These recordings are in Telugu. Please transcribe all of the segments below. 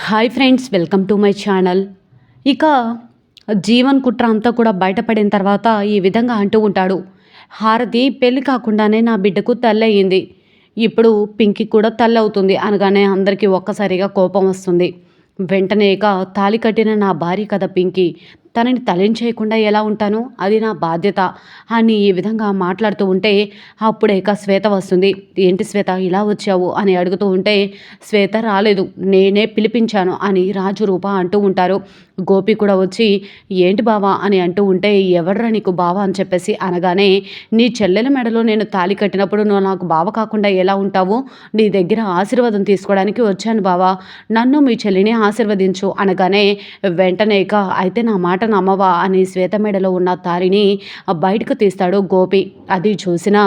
Hi friends welcome to my channel. ఇక జీవన్ కుట్ర అంతా కూడా బయటపడిన తర్వాత ఈ విధంగా అంటూ ఉంటాడు. హారతి పెళ్ళి కాకుండానే నా బిడ్డకు తల్లయ్యింది ఇప్పుడు పింకి కూడా తల్లి అవుతుంది అనగానే అందరికీ ఒక్కసారిగా కోపం వస్తుంది. వెంటనే ఇక తాలి కట్టిన నా భార్య కదా పింకి. తనని తలించేయకుండా ఎలా ఉంటాను? అది నా బాధ్యత. అని ఈ విధంగా మాట్లాడుతూ ఉంటే అప్పుడే ఇక శ్వేత వస్తుంది. ఏంటి శ్వేత ఇలా వచ్చావు? అని అడుగుతూ ఉంటే శ్వేత రాలేదు. నేనే పిలిపించాను అని రాజు రూప అంటూ ఉంటారు. గోపి కూడా వచ్చి ఏంటి బావా? అని అంటూ ఉంటే ఎవడ్రా నీకు బావ? అని చెప్పేసి అనగానే నీ చెల్లెల మెడలో నేను తాలి కట్టినప్పుడు నువ్వు నాకు బావ కాకుండా ఎలా ఉంటావు? నీ దగ్గర ఆశీర్వాదం తీసుకోవడానికి వచ్చాను బావా. నన్ను మీ చెల్లిని ఆశీర్వదించు. అనగానే వెంటనే ఇక అయితే నా మాట నమ్మవా? అని శ్వేత మెడలో ఉన్న తాలిని బయటకు తీస్తాడు గోపి. అది చూసిన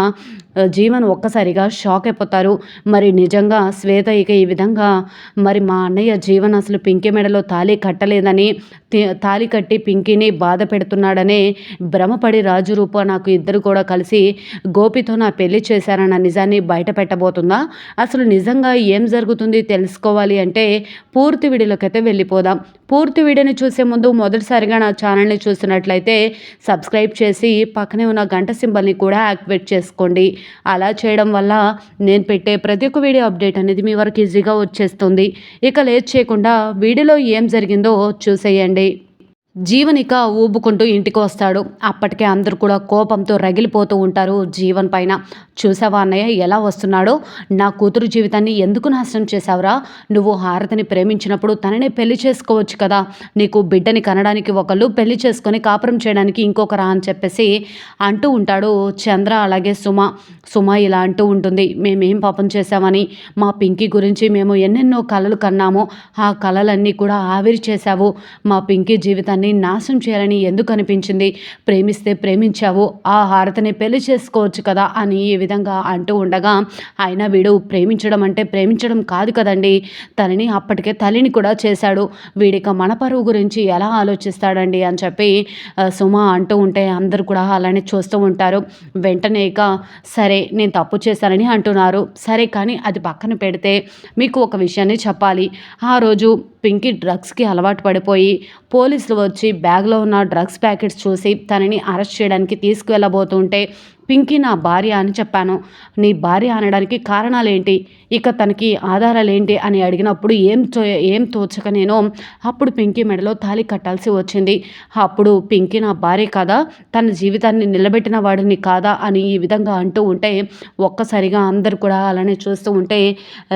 జీవన్ ఒక్కసారిగా షాక్ అయిపోతారు. మరి నిజంగా శ్వేత ఇక ఈ విధంగా మరి మా అన్నయ్య జీవన్ అసలు పింకీ మెడలో తాళి కట్టలేదని తాళి కట్టి పింకీని బాధ పెడుతున్నాడనే భ్రమపడి రాజు రూప నాకు ఇద్దరు కూడా కలిసి గోపితో నా పెళ్ళి చేశారన్న నిజాన్ని బయట పెట్టబోతుందా అసలు నిజంగా ఏం జరుగుతుంది తెలుసుకోవాలి అంటే పూర్తి వీడియోలోకైతే వెళ్ళిపోదాం. పూర్తి వీడియోని చూసే ముందు మొదటిసారిగా నా ఛానల్ని చూసినట్లయితే సబ్స్క్రైబ్ చేసి పక్కనే ఉన్న గంట సింబల్ని కూడా యాక్టివేట్ చేసుకోండి. అలా చేయడం వల్ల నేను పెట్టే ప్రతి ఒక్క వీడియో అప్డేట్ అనేది మీ వరకు ఈజీగా వచ్చేస్తుంది. ఇక లేట్ చేయకుండా వీడియోలో ఏం జరిగిందో చూసేయండి. జీవనిక ఊబుకుంటూ ఇంటికి వస్తాడు. అప్పటికే అందరూ కూడా కోపంతో రగిలిపోతూ ఉంటారు జీవన్ పైన. చూసావా అన్నయ్య ఎలా వస్తున్నాడో? నా కూతురు జీవితాన్ని ఎందుకు నాశనం చేశావురా? నువ్వు హారతిని ప్రేమించినప్పుడు తననే పెళ్ళి చేసుకోవచ్చు కదా. నీకు బిడ్డని కనడానికి ఒకళ్ళు పెళ్ళి చేసుకొని కాపురం చేయడానికి ఇంకొకరా అని చెప్పేసి అంటూ ఉంటాడు చంద్ర అలాగే సుమ. సుమ ఇలా అంటూ ఉంటుంది మేమేం పాపం చేశామని? మా పింకీ గురించి మేము ఎన్నెన్నో కళలు కన్నామో. ఆ కలలన్నీ కూడా ఆవిరి చేశావు. మా పింకీ జీవితాన్ని జీవితాన్ని నాశనం చేయాలని ఎందుకు అనిపించింది? ప్రేమిస్తే ప్రేమించావు ఆ హారతిని పెళ్ళి చేసుకోవచ్చు కదా అని ఈ విధంగా అంటూ ఉండగా ఆయన వీడు ప్రేమించడం అంటే ప్రేమించడం కాదు కదండి. తనని అప్పటికే తల్లిని కూడా చేశాడు. వీడిక మన పరువు గురించి ఎలా ఆలోచిస్తాడండి అని చెప్పి సుమ అంటూ ఉంటే అందరూ కూడా అలానే చూస్తూ ఉంటారు. వెంటనే ఇక సరే నేను తప్పు చేశానని అంటున్నారు. సరే కానీ అది పక్కన పెడితే మీకు ఒక విషయాన్ని చెప్పాలి. ఆ రోజు పింకీ డ్రగ్స్కి అలవాటు పడిపోయి పోలీసులు వచ్చి బ్యాగ్లో ఉన్న డ్రగ్స్ ప్యాకెట్స్ చూసి తనని అరెస్ట్ చేయడానికి తీసుకువెళ్ళబోతుంటే పింకీ నా భార్య అని చెప్పాను. నీ భార్య అనడానికి కారణాలేంటి? ఇక తనకి ఆధారాలు ఏంటి అని అడిగినప్పుడు ఏం తో ఏం తోచక నేను? అప్పుడు పింకీ మెడలో తాలి కట్టాల్సి వచ్చింది. అప్పుడు పింకీ నా భార్య కదా? తన జీవితాన్ని నిలబెట్టిన వాడిని కాదా? అని ఈ విధంగా అంటూ ఉంటే ఒక్కసారిగా అందరు కూడా అలానే చూస్తూ ఉంటే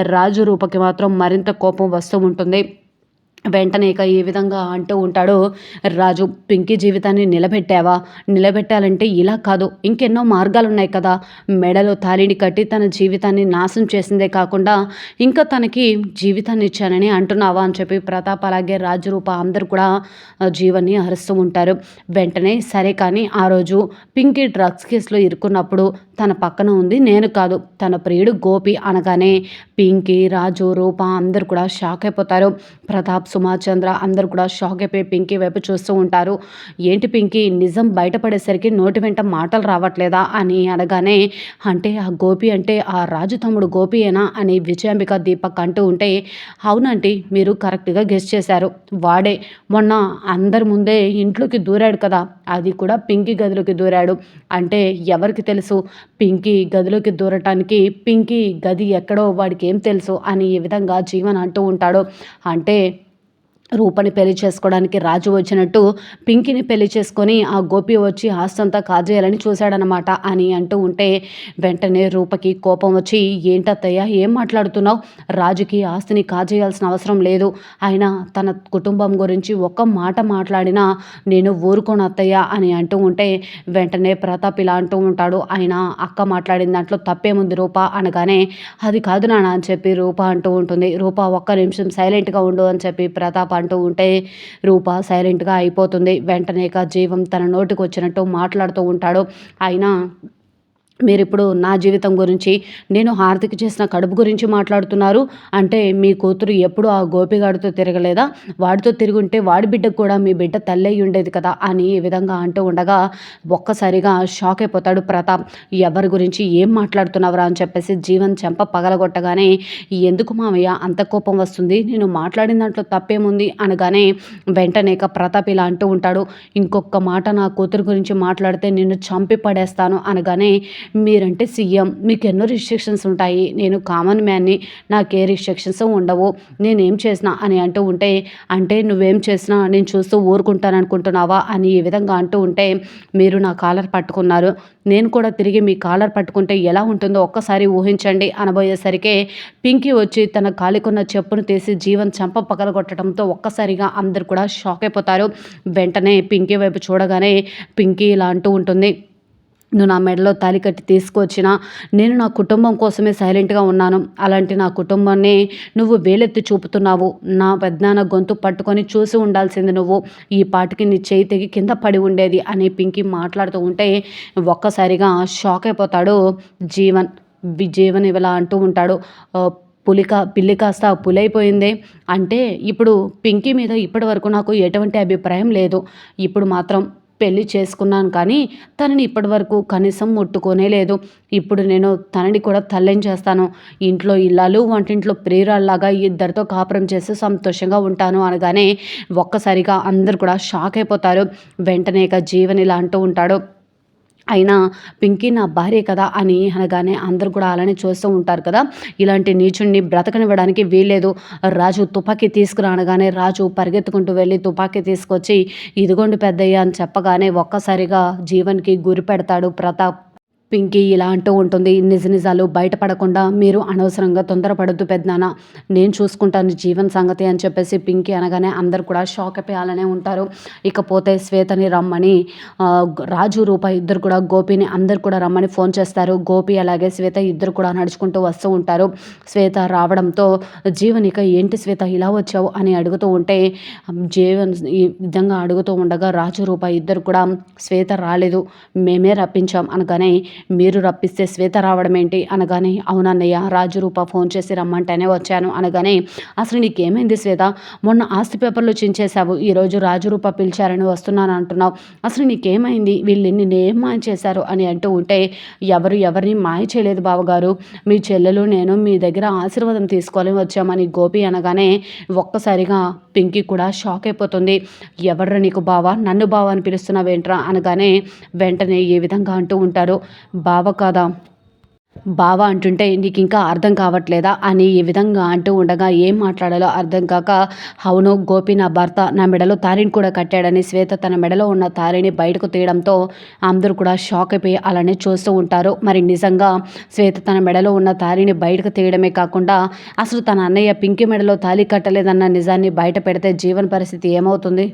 రాజు రూపకి మాత్రం మరింత కోపం వస్తూ ఉంటుంది. వెంటనే ఇక ఏ విధంగా అంటూ ఉంటాడో రాజు పింకీ జీవితాన్ని నిలబెట్టావా? నిలబెట్టాలంటే ఇలా కాదు ఇంకెన్నో మార్గాలు ఉన్నాయి కదా. మెడలో తాలిని కట్టి తన జీవితాన్ని నాశనం చేసిందే కాకుండా ఇంకా తనకి జీవితాన్ని ఇచ్చానని అంటున్నావా? అని చెప్పి ప్రతాప్ అలాగే రాజు రూప అందరూ కూడా జీవన్ని అరుస్తూ ఉంటారు. వెంటనే సరే కానీ ఆ రోజు పింకీ డ్రగ్స్ కేసులో ఇరుక్కున్నప్పుడు తన పక్కన ఉంది నేను కాదు తన ప్రియుడు గోపి అనగానే పింకీ రాజు రూప అందరు కూడా షాక్ అయిపోతారు. ప్రతాప్ సుమాచంద్ర అందరు కూడా షాక్ అయిపోయి పింకీ వైపు చూస్తూ ఉంటారు. ఏంటి పింకీ నిజం బయటపడేసరికి నోటి వెంట మాటలు రావట్లేదా అని అనగానే అంటే ఆ గోపి అంటే ఆ రాజు తమ్ముడు గోపియేనా అని విజయాంబిక దీపక్ అంటూ ఉంటే అవునంటే మీరు కరెక్ట్గా గెస్ట్ చేశారు. వాడే మొన్న అందరి ముందే ఇంట్లోకి దూరాడు కదా అది కూడా పింకీ గదిలోకి దూరాడు. అంటే ఎవరికి తెలుసు పింకీ గదిలోకి దూరటానికి పింకీ గది ఎక్కడో వాడికి ఏం తెలుసు అని ఈ విధంగా జీవన్ అంటూ ఉంటాడు. అంటే రూపని పెళ్ళి చేసుకోవడానికి రాజు వచ్చినట్టు పింకిని పెళ్ళి చేసుకొని ఆ గోపి వచ్చి ఆస్తంతా కాజేయాలని చూశాడనమాట అని అంటూ ఉంటే వెంటనే రూపకి కోపం వచ్చి ఏంటత్తయ్య ఏం మాట్లాడుతున్నావు? రాజుకి ఆస్తిని కాజేయాల్సిన అవసరం లేదు. ఆయన తన కుటుంబం గురించి ఒక్క మాట మాట్లాడినా నేను ఊరుకోను అత్తయ్య అని అంటూ ఉంటే వెంటనే ప్రతాప్ ఇలా అంటూ ఉంటాడు. ఆయన అక్క మాట్లాడిన దాంట్లో తప్పేముంది రూప? అనగానే అది కాదు నాన్న అని చెప్పి రూప అంటూ ఉంటుంది. రూప ఒక్క నిమిషం సైలెంట్గా ఉండు అని చెప్పి ప్రతాప్ అంటూ ఉంటే రూప సైలెంట్గా అయిపోతుంది. వెంటనే జీవం తన నోటికి వచ్చినట్టు మాట్లాడుతూ ఉంటాడు. అయినా మీరు ఇప్పుడు నా జీవితం గురించి నేను హార్దిక్ చేసిన కడుపు గురించి మాట్లాడుతున్నారు. అంటే మీ కూతురు ఎప్పుడు ఆ గోపిగాడితో తిరగలేదా? వాడితో తిరుగుంటే వాడి బిడ్డకు కూడా మీ బిడ్డ తల్లి ఉండేది కదా అని ఈ విధంగా అంటూ ఉండగా ఒక్కసారిగా షాక్ అయిపోతాడు ప్రతాప్. ఎవరి గురించి ఏం మాట్లాడుతున్నావురా అని చెప్పేసి జీవన్ చెంప పగలగొట్టగానే ఎందుకు మామయ్య అంత కోపం వస్తుంది? నేను మాట్లాడిన దాంట్లో తప్పేముంది? అనగానే వెంటనే ప్రతాప్ ఇలా అంటూ ఉంటాడు. ఇంకొక మాట నా కూతురు గురించి మాట్లాడితే నిన్ను చంపి పడేస్తాను అనగానే మీరంటే సీఎం మీకు ఎన్నో రిస్ట్రిక్షన్స్ ఉంటాయి. నేను కామన్ మ్యాన్ని నాకే రిస్ట్రిక్షన్స్ ఉండవు. నేనేం చేసినా అని అంటూ ఉంటే అంటే నువ్వేం చేసినా నేను చూస్తూ ఊరుకుంటాను అనుకుంటున్నావా అని ఈ విధంగా అంటూ ఉంటే మీరు నా కాలర్ పట్టుకున్నారు. నేను కూడా తిరిగి మీ కాలర్ పట్టుకుంటే ఎలా ఉంటుందో ఒక్కసారి ఊహించండి. అనబోయేసరికి పింకీ వచ్చి తన కాలికున్న చెప్పును తీసి జీవన్ చంప పగలగొట్టడంతో ఒక్కసారిగా అందరు కూడా షాక్ అయిపోతారు. వెంటనే పింకీ వైపు చూడగానే పింకీ ఇలా అంటూ ఉంటుంది. నువ్వు నా మెడలో తాలి కట్టి తీసుకొచ్చిన నేను నా కుటుంబం కోసమే సైలెంట్గా ఉన్నాను. అలాంటి నా కుటుంబాన్ని నువ్వు వేలెత్తి చూపుతున్నావు. నా పెద్దనాన్న గొంతు పట్టుకొని చూసి ఉండాల్సింది నువ్వు. ఈ పాటికి నీ చేయి తెగి కింద పడి ఉండేది అని పింకి మాట్లాడుతూ ఉంటే ఒక్కసారిగా షాక్ అయిపోతాడు జీవన్. జీవన్ ఇలా అంటూ ఉంటాడు. పులిక పిల్లి కాస్త పులైపోయిందే. అంటే ఇప్పుడు పింకీ మీద ఇప్పటి వరకు నాకు ఎటువంటి అభిప్రాయం లేదు. ఇప్పుడు మాత్రం పెళ్ళి చేసుకున్నాను కానీ తనని ఇప్పటి వరకు కనీసం ముట్టుకోనే లేదు. ఇప్పుడు నేను తనని కూడా తల్లేం చేస్తాను? ఇంట్లో ఇల్లాలు వంటింట్లో ప్రియురాల్లాగా ఇద్దరితో కాపురం చేసి సంతోషంగా ఉంటాను అనగానే ఒక్కసారిగా అందరు కూడా షాక్ అయిపోతారు. వెంటనే ఇక జీవన్ ఇలా అంటూ ఉంటాడు. అయినా పింకీ నా భార్య కదా అని అనగానే అందరు కూడా అలానే చూస్తూ ఉంటారు కదా. ఇలాంటి నీచుడిని బ్రతకనివ్వడానికి వీల్లేదు. రాజు తుపాకీ తీసుకురానగానే రాజు పరిగెత్తుకుంటూ వెళ్ళి తుపాకీ తీసుకొచ్చి ఇదిగోండి పెద్దయ్య అని చెప్పగానే ఒక్కసారిగా జీవన్కి గురి పెడతాడు ప్రతాప్. పింకీ ఇలా అంటూ ఉంటుంది. నిజ నిజాలు బయటపడకుండా మీరు అనవసరంగా తొందరపడద్దు పెద్దనాన్న. నేను చూసుకుంటాను జీవన్ సంగతి అని చెప్పేసి పింకీ అనగానే అందరు కూడా షాక్ అయిపోయాలనే ఉంటారు. ఇకపోతే శ్వేతని రమ్మని రాజు రూప ఇద్దరు కూడా గోపిని అందరు కూడా రమ్మని ఫోన్ చేస్తారు. గోపి అలాగే శ్వేత ఇద్దరు కూడా నడుచుకుంటూ వస్తూ ఉంటారు. శ్వేత రావడంతో జీవన్ ఇక ఏంటి శ్వేత ఇలా వచ్చావు? అని అడుగుతూ ఉంటే జీవన్ ఈ విధంగా అడుగుతూ ఉండగా రాజు రూప ఇద్దరు కూడా శ్వేత రాలేదు. మేమే రప్పించాం అనగానే మీరు రప్పిస్తే శ్వేత రావడం ఏంటి? అనగానే అవునన్నయ్య రాజు రూప ఫోన్ చేసి రమ్మంటేనే వచ్చాను. అనగానే అసలు నీకేమైంది శ్వేత? మొన్న ఆస్తి పేపర్లో చించేశావు ఈరోజు రాజు రూప పిలిచారని వస్తున్నాను అంటున్నావు. అసలు నీకేమైంది? వీళ్ళు నిన్నేం మాయ చేశారు? అని అంటూ ఉంటే ఎవరు ఎవరిని మాయ చేయలేదు బావగారు. మీ చెల్లెలు నేను మీ దగ్గర ఆశీర్వాదం తీసుకోవాలని వచ్చామని గోపి అనగానే ఒక్కసారిగా పింకీ కూడా షాక్ అయిపోతుంది. ఎవరు నీకు బావా? నన్ను బావ అని పిలుస్తున్నావేంట్రా? అనగానే వెంటనే ఏ విధంగా? అంటూ ఉంటారు. బావ కాదా? బావ అంటుంటే నీకు ఇంకా అర్థం కావట్లేదా అని ఈ విధంగా అంటూ ఉండగా ఏం మాట్లాడాలో అర్థం కాక అవును గోపి నా భర్త నా మెడలో తారిని కూడా కట్టాడని శ్వేత తన మెడలో ఉన్న తారిని బయటకు తీయడంతో అందరూ కూడా షాక్ అయిపోయి అలానే చూస్తూ ఉంటారు. మరి నిజంగా శ్వేత తన మెడలో ఉన్న తారిని బయటకు తీయడమే కాకుండా అసలు తన అన్నయ్య పింకి మెడలో తాలి కట్టలేదన్న నిజాన్ని బయట పెడితే జీవన పరిస్థితి ఏమవుతుంది?